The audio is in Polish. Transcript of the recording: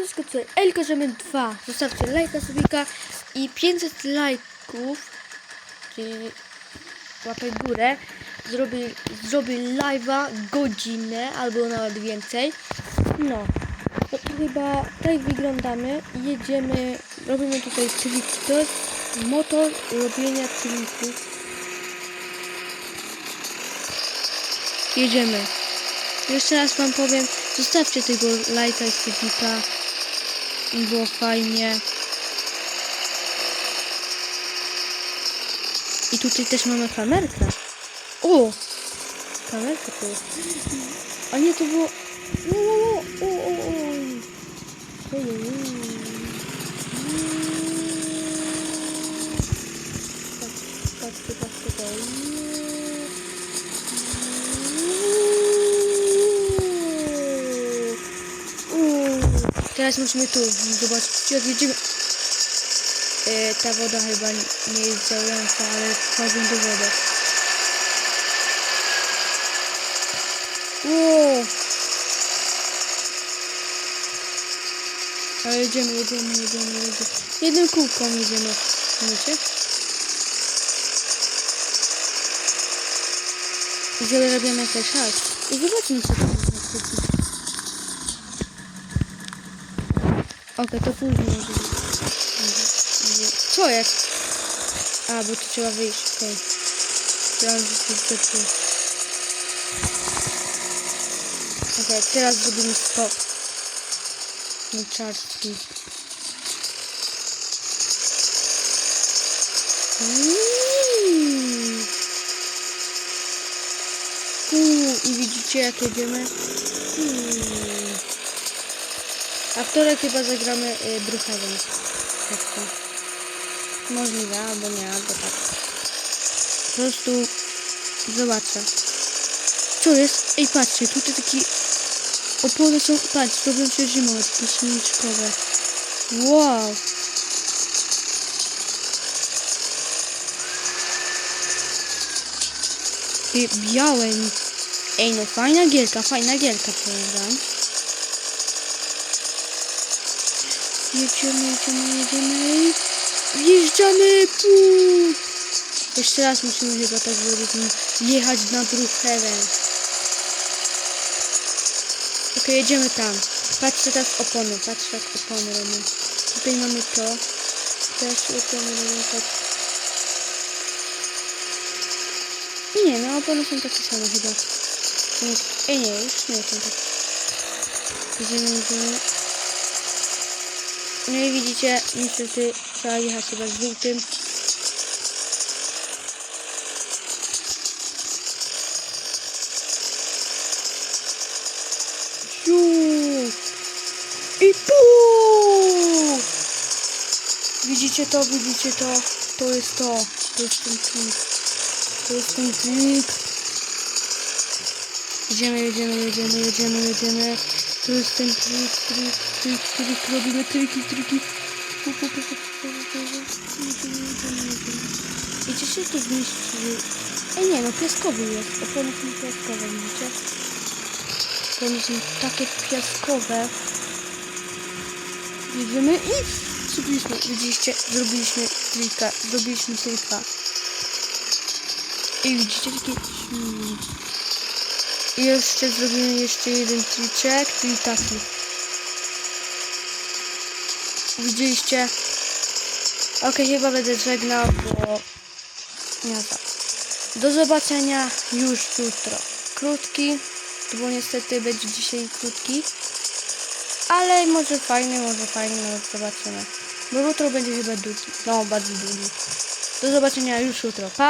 Siemaneczko, tutaj Elka Żemian 2. Zostawcie lajka, subika i 500 lajków, czyli łapę górę. Zrobię, zrobię live'a godzinę albo nawet więcej. No, no to chyba tak wyglądamy. Jedziemy, robimy tutaj trik. To jest motor robienia trików. Jedziemy. Jeszcze raz wam powiem, zostawcie tego lajka i subika. Było fajnie. I tutaj też mamy kamerkę. O! Kamerka tu jest. A nie, to było... O, o, o, o, o. Oj. Patrzcie, patrzcie, patrzcie. Teraz musimy tu zobaczyć, jak jedziemy. E, ta woda chyba nie jest działająca, ale wchodzą do wody. Wow. Ale jedziemy, jedziemy, jedziemy, jedziemy. Jednym kółką jedziemy. Wiecie? I zrobimy jakiś szals. I zobaczmy, co tam można Okej, to później może być. Co jest? A, bo tu trzeba wyjść, okej. Ja już się. Okej, teraz zrobimy skok. Myczarski. Mm. Uuu, i widzicie jak jedziemy? Hmm. A wtorek chyba zagramy y, Bruchewem. Tak to. Możliwe, albo nie, albo tak. Po prostu zobaczę. Co jest? Ej, patrzcie, tutaj takie opony są, patrz, robią się zimowe, takie śmieszkowe. Wow! I białe. Ej, no fajna gielka, fajna gielka, powiem. Jedziemy, jedziemy, jedziemy. Wjeżdżamy! Puu! Jeszcze raz musimy chyba tak zrobić. Jechać na Brookhaven. Okej, jedziemy tam. Patrzcie teraz opony. Patrzcie jak opony robią. Tutaj mamy to. Teraz opony robią tak. Nie, no opony są takie same chyba. Ej, nie, już nie są takie. Jedziemy, jedziemy. No i widzicie, niestety trzeba jechać chyba z żółtym. I pu! Widzicie to, widzicie to? To jest to. To jest ten trik. To jest ten trik. Jedziemy, jedziemy, jedziemy, jedziemy, jedziemy. To jest ten trik, trik, trik, trik. Robimy triki, triki. I gdzie się to zmieści? Ej, nie, no piaskowy jest. Opony są piaskowe, widzicie? Opony są takie piaskowe. Jedziemy i zrobiliśmy, widzieliście, zrobiliśmy trika, zrobiliśmy trika. I widzicie takie... Hmm. I jeszcze zrobimy jeszcze jeden triczek, czyli taki. Widzieliście? Okej, chyba będę żegnał, bo... Nie tak. Do zobaczenia już jutro. Krótki, bo niestety będzie dzisiaj krótki. Ale może fajny, może fajny, no zobaczymy. Bo jutro będzie chyba długi. No, bardzo długi. Do zobaczenia już jutro. Pa!